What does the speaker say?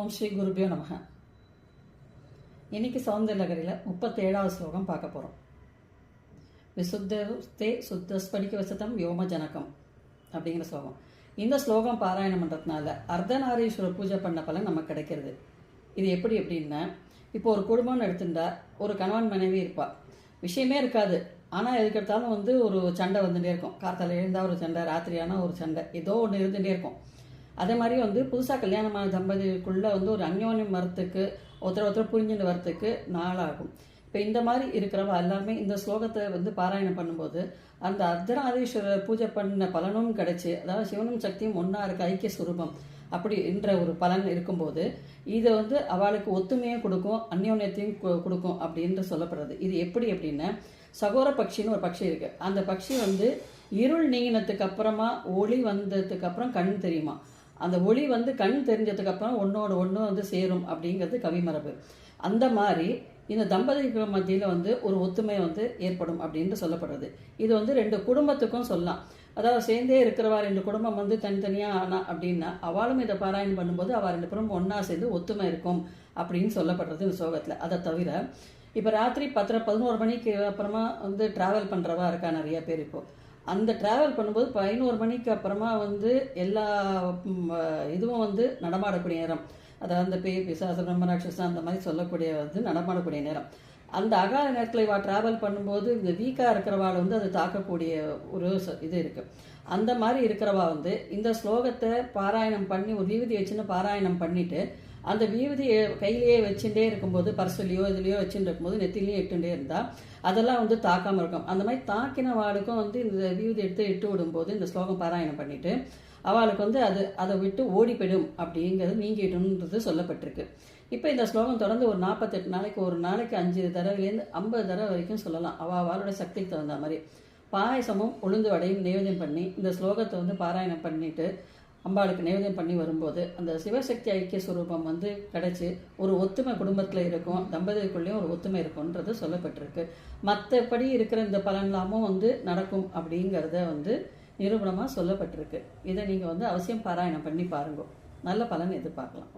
ஓம் ஸ்ரீ குருபியோ நமக. இன்னைக்கு நகரில் முப்பத்தேழாவது ஸ்லோகம் பார்க்க போகிறோம் விசுத்தே சுத்தஸ்படிக்க வசதம் யோம ஜனகம் அப்படிங்கிற ஸ்லோகம். இந்த ஸ்லோகம் பாராயணம் பண்ணுறதுனால அர்த்தநாரீஸ்வரர் பூஜை பண்ண பலன் நமக்கு கிடைக்கிறது. இது எப்படி எப்படின்னா இப்போ ஒரு குடும்பம்னு எடுத்துட்டா ஒரு கணவன் மனைவி இருப்பா. விஷயமே இருக்காது. ஆனால் எதுக்கெடுத்தாலும் வந்து ஒரு சண்டை வந்துட்டே இருக்கும். காத்தால எழுந்தா ஒரு சண்டை ராத்திரியான ஒரு சண்டை ஏதோ ஒன்று இருந்துகிட்டே இருக்கும். அதே மாதிரி வந்து புதுசாக கல்யாணமான தம்பதிக்குள்ளே வந்து ஒரு அந்யோன்யம் வரத்துக்கு ஒருத்தர் ஒருத்தர் புரிஞ்சுட்டு வரத்துக்கு நாளாகும். இப்போ இந்த மாதிரி இருக்கிறவ எல்லாருமே இந்த ஸ்லோகத்தை வந்து பாராயணம் பண்ணும்போது அந்த அர்த்தநாதீஸ்வரர் பூஜை பண்ண பலனும் கிடைச்சி அதாவது சிவனும் சக்தியும் ஒன்றா இருக்க ஐக்கிய சுரூபம் அப்படி என்ற ஒரு பலன் இருக்கும்போது இதை வந்து அவளுக்கு ஒத்துமையும் கொடுக்கும் அந்யோன்யத்தையும் கொடுக்கும் அப்படின்னு சொல்லப்படுறது. இது எப்படி அப்படின்னா சகோர பட்சின்னு ஒரு பட்சி இருக்குது அந்த பட்சி வந்து இருள் நீங்கினதுக்கு அப்புறமா ஒளி வந்ததுக்கு அப்புறம் கண் தெரியுமா? அந்த ஒளி வந்து கண் தெரிஞ்சதுக்கு அப்புறம் ஒன்னோட ஒன்று வந்து சேரும் அப்படிங்கிறது கவிமரபு அந்த மாதிரி இந்த தம்பதிகள் மத்தியில் வந்து ஒரு ஒத்துமை வந்து ஏற்படும் அப்படின்னு சொல்லப்படுறது. இது வந்து ரெண்டு குடும்பத்துக்கும் சொல்லலாம். அதாவது சேர்ந்தே இருக்கிறவா ரெண்டு குடும்பம் வந்து தனித்தனியாக ஆனா அப்படின்னா அவளும் இதை பாராயணம் பண்ணும்போது அவள் ரெண்டு பேரும் ஒன்றா சேர்ந்து ஒத்துமை இருக்கும் அப்படின்னு சொல்லப்படுறது இந்த சோகத்தில். அதை தவிர இப்போ ராத்திரி பத்தரை பதினோரு மணிக்கு அப்புறமா வந்து ட்ராவல் பண்ணுறவா இருக்கா நிறைய பேர் இப்போ. அந்த ட்ராவல் பண்ணும்போது பதினோரு மணிக்கு அப்புறமா வந்து எல்லா இதுவும் வந்து நடமாடக்கூடிய நேரம். அதாவது அந்த பேய் பிசாசு பிரம்மராட்சசம் அந்த மாதிரி சொல்லக்கூடிய வந்து நடமாடக்கூடிய நேரம். அந்த அகால நேரத்தில் இவா ட்ராவல் பண்ணும்போது இந்த வீக்காக இருக்கிறவாள் வந்து அது தாக்கக்கூடிய ஒரு இது இருக்குது அந்த மாதிரி இருக்கிறவா வந்து இந்த ஸ்லோகத்தை பாராயணம் பண்ணி ஒரு விபூதி வச்சுன்னு பாராயணம் பண்ணிவிட்டு அந்த விபூதியை கையிலேயே வச்சுட்டே இருக்கும்போது பர்சலையோ இதுலையோ வச்சுட்டு இருக்கும்போது நெத்திலையும் இட்டுட்டே இருந்தால் அதெல்லாம் வந்து தாக்காமல் இருக்கும். அந்த மாதிரி தாக்கின வாளுக்கும் வந்து இந்த விபூதி எடுத்து இட்டு விடும்போது இந்த ஸ்லோகம் பாராயணம் பண்ணிவிட்டு அவளுக்கு வந்து அது அதை விட்டு ஓடி போயிடும் அப்படிங்கிறது நீங்கிடும்ன்றது சொல்லப்பட்டிருக்கு. இப்போ இந்த ஸ்லோகம் தொடர்ந்து ஒரு நாற்பத்தெட்டு நாளைக்கு ஒரு நாளைக்கு அஞ்சு தடவைலேருந்து ஐம்பது தடவை வரைக்கும் சொல்லலாம். அவள் அவளோட சக்திக்கு தகுந்த மாதிரி. பாயசமும் உளுந்து வடையும் நிவேதனம் பண்ணி இந்த ஸ்லோகத்தை வந்து பாராயணம் பண்ணிட்டு அம்பாளுக்கு நிவேதம் பண்ணி வரும்போது அந்த சிவசக்தி ஐக்கிய சுரூபம் வந்து கிடைச்சி ஒரு ஒத்துமை குடும்பத்தில் இருக்கும் தம்பதிக்குள்ளேயும் ஒரு ஒத்துமை இருக்கும்ன்றது சொல்லப்பட்டிருக்கு. மற்றபடி இருக்கிற இந்த பலன்லாமும் வந்து நடக்கும் அப்படிங்கிறத வந்து நிரூபணமாக சொல்லப்பட்டிருக்கு. இதை நீங்கள் வந்து அவசியம் பாராயணம் பண்ணி பாருங்க. நல்ல பலன் எதிர்பார்க்கலாம்.